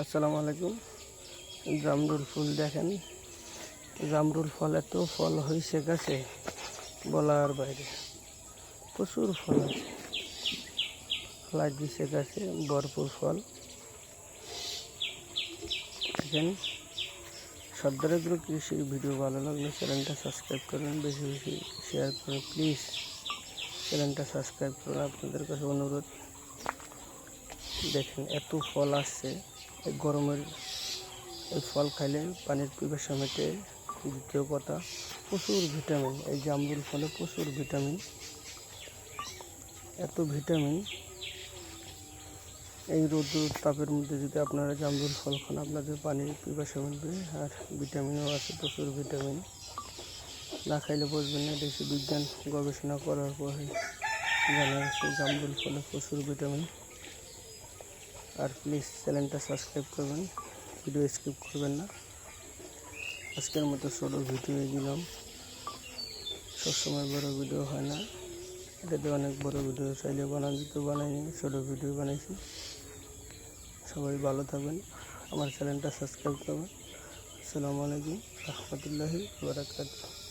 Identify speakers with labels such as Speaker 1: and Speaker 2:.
Speaker 1: আসসালামু আলাইকুম। জামরুল ফুল দেখেন। জামরুল ফল এত ফল হয়েছে গাছে, বলার বাইরে। প্রচুর ফল আছে। লাগিয়েছে গাছে, ভরপুর ফল। দেখেন সর্দারেগুলো কৃষির ভিডিও ভালো লাগলে চ্যানেলটা সাবস্ক্রাইব করবেন। বেশি বেশি শেয়ার করুন প্লিজ চ্যানেলটা সাবস্ক্রাইব করুন আপনাদের কাছে অনুরোধ। দেখেন, এত ফল আসছে। এই গরমের এই ফল খাইলে পানির পিপাসা মেটে দ্বিতীয় কথা, প্রচুর ভিটামিন এই জামরুল ফলে প্রচুর ভিটামিন এত ভিটামিন এই রোদ তাপের মধ্যে যদি আপনারা জামরুল ফল খান, আপনাদের পানির পিপাসা মিলবে আর ভিটামিনও আছে, প্রচুর ভিটামিন না খাইলে বসবেন না, দেশি বিজ্ঞান গবেষণা করার পরে জানা গেছে জামরুল ফলে প্রচুর ভিটামিন আর প্লিজ চ্যানেলটা সাবস্ক্রাইব করবেন ভিডিও স্কিপ করবেন না। আজকের মতো ছোটো ভিডিও দিলাম। সবসময় বড় ভিডিও হয় না। এটাতে অনেক বড় ভিডিও চাইলে বানান দিতে বানাইনি, ছোটো ভিডিও বানাইছি। সবাই ভালো থাকবেন। আমার চ্যানেলটা সাবস্ক্রাইব করবেন। আসসালামু আলাইকুম, রহমতুল্লাহি বারাকাতুহ।